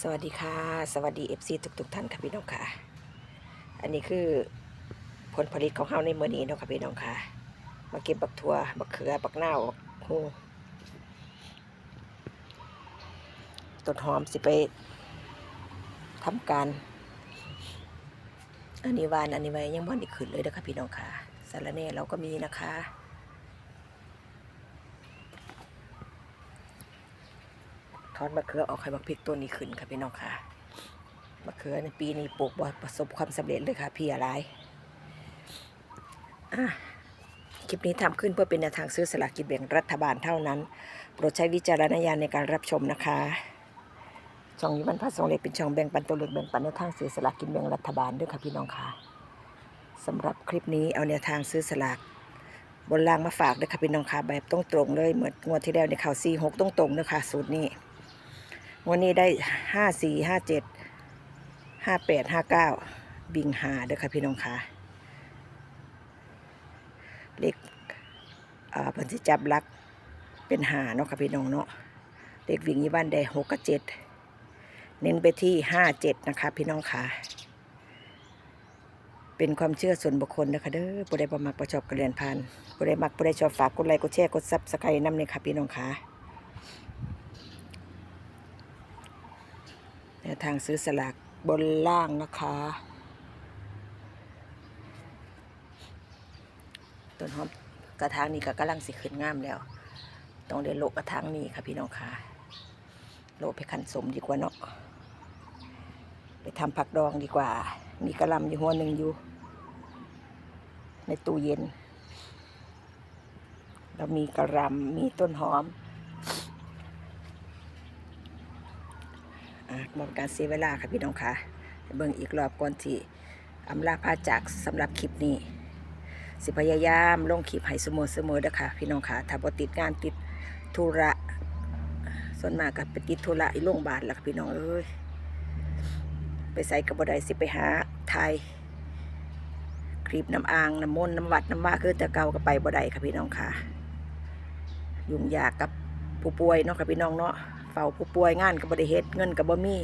สวัสดีค่ะ สวัสดีเอฟซีทุกๆท่านค่ะพี่น้องค่ะ อันนี้คือผลผลิตของเฮาในมื้อนี้เนาะค่ะพี่น้องค่ะ มาเก็บบักทั่วบักเขือบักนาวบักฮูต้นหอมสิไปทำการ อันนี้วานอันนี้ไว้ยังบ่ได้ขึ้นเลยเด้อค่ะพี่น้องค่ะสารเน่เราก็มีนะคะ ทอดมะเขือออกให้บักพริกตัวนี้ขึ้นค่ะพี่น้องค่ะมะเขือในปีนี้ปลูกบ่ประสบความสำเร็จเลยค่ะพี่อะไรคลิปนี้ทำขึ้นเพื่อเป็นแนวทางซื้อสลากกินแบ่งรัฐบาลเท่านั้น โปรดใช้วิจารณญาณในการรับชมนะคะช่องนี้มันพระสงเล็กเป็นช่องแบ่งปันตัวเล็กแบ่งปันในวทางซื้อสลากกินแบ่งรัฐบาลด้วยค่ะพี่น้องค่ะสำหรับคลิปนี้เอาแนวทางซื้อสลากบนล่างมาฝากด้วยค่ะพี่น้องค่ะแบบตรงตรงเลยเหมือนงวดที่แล้วในข่าวซีหกตรงตรงเนะค่ะสูตรนี้ วันนี้ได้ห้าสี่ห้าเจ็ดห้าแปดห้าเก้าบิงหาเด้อค่ะพี่น้องค่ะเลขอ่าเพิ่นสิจับลักเป็นหาเนาะค่ะพี่น้องเนาะเลขวิ่งยี่บ้านได้หกกับเจ็ดเน้นไปที่ห้าเจ็ดนะคะพี่น้องค่ะเป็นความเชื่อส่วนบุคคลนะคะเด้อผู้ใดประมักประชอบกระเรียนพันผู้ใดมักผู้ใดชอบฝากกดไลค์กดแชร์กดซับสไครต์น้ำเลยค่ะพี่น้องค่ะ แนวทางซื้อสลากบนล่างนะคะ ต้นหอมกระถางนี้ก็กำลังสิขึ้นงามแล้ว ต้องเดินโลกกระถางนี้ค่ะพี่น้องค่ะ โลไปขันสมดีกว่าเนาะ ไปทำผักดองดีกว่า มีกระลำอยู่หัวหนึ่งอยู่ ในตู้เย็นแล้วมีกระลำมีต้นหอม อะหมดการเสียเวลาค่ะพี่น้องค่ะเบิ่งอีกรอบก่อนที่อำลาพาจากสำหรับคลิปนี้ สิพยายามลงคลิปให้เสมอเสมอเด้อค่ะพี่น้องค่ะถ้าบ่ติดงานติดธุระส่วนมากก็ไปติดธุระอีโรงพยาบาลแล้วค่ะพี่น้องเอ้ยไปใส่กับบ่ไดสิไปหาไทยคลิปน้ำอ่างน้ำมนต์น้ำวัดน้ำว่าคือแต่เก่าก็ไปบ่ได้ค่ะพี่น้องค่ะ ยุ่งยากกับผู้ป่วยเนาะค่ะพี่น้องเนาะ เฝ้าผู้ป่วยงานกับบริเฮ็ดเงินกับบ่มี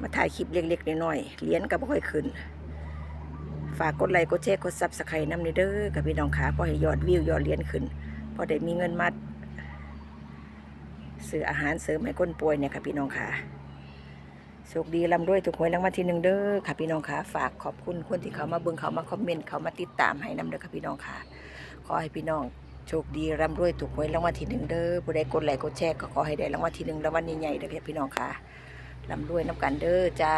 มาถ่ายคลิปเล็กๆน้อยๆเหรียญก็บ่ค่อยขึ้น ฝากกดไลค์กดแชร์กดซับสไครต์นำเด้อกับพี่น้องขาพอให้ยอดวิวยอดเหรียญขึ้นพอได้มีเงินมาซื้ออาหารเสริมให้คนป่วยเนี่ยค่ะพี่น้องขาโชคดีร่ำรวยถูกหวยรางวัลที่หนึ่งเด้อค่ะพี่น้องขาฝากขอบคุณคนที่เขามาเบิ่งเขามาคอมเมนต์เขามาติดตามให้น้ำเด้อค่ะพี่น้องขาขอให้พี่น้อง โชคดีร่ำรวยถูกหวยรางวัลที่หนึ่งเด้อผู้ใดกดไลค์กดแชร์ก็ขอให้ได้รางวัลที่หนึ่งรางวัลใหญ่ๆเด้อพี่น้องค่ะร่ำรวยน้ำกันเด้อจ้า